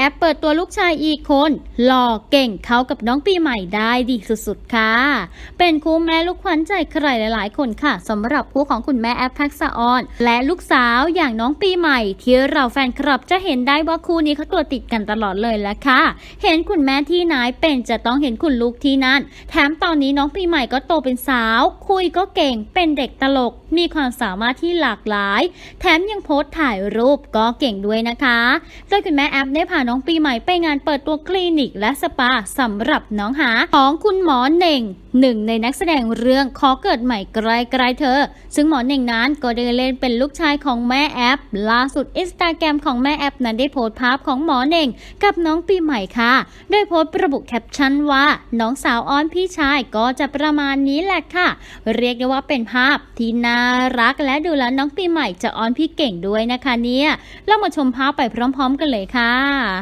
แอปเปิดตัวลูกชายอีกคน หล่อเก่งเขากับน้องปีใหม่ได้ดีสุดๆค่ะ เป็นคู่แม่ลูกขวัญใจใครหลายๆ คนค่ะสำหรับคู่ของคุณแม่แอปทักษะออน และลูกสาวอย่างน้องปีใหม่ ที่เราแฟนคลับจะเห็นได้ว่าคู่นี้เขาตัวติดกันตลอดเลยละค่ะ เห็นคุณแม่ที่ไหนเป็นจะต้องเห็นคุณลูกที่นั่น แถมตอนนี้น้องปีใหม่ก็โตเป็นสาว คุยก็เก่งเป็นเด็กตลก มีความสามารถที่หลากหลาย แถมยังโพสต์ถ่ายรูปก็เก่งด้วยนะคะโดยคุณแม่แอปได้พาน้องปีใหม่ไปงานเปิดตัวคลินิกและสปาสำหรับน้องหาของคุณหมอเน่งหนึ่งในนักแสดงเรื่องขอเกิดใหม่ไกลๆเธอ ซึ่งหมอเน่งนั้นก็ได้เล่นเป็นลูกชายของแม่แอปล่าสุดอินสตาแกรมของแม่แอปนั้นได้โพสต์ภาพของหมอเน่งกับน้องปีใหม่ค่ะ โดยโพสต์ระบุแคปชั่นว่า น้องสาวอ้อนพี่ชายก็จะประมาณนี้แหละค่ะ เรียกได้ว่าเป็นภาพที่น่ารักและดูแล้วน้องปีใหม่จะอ้อนพี่เก่งด้วยนะคะเนี่ยเรามาชมภาพไปพร้อม ๆ กันเลยค่ะ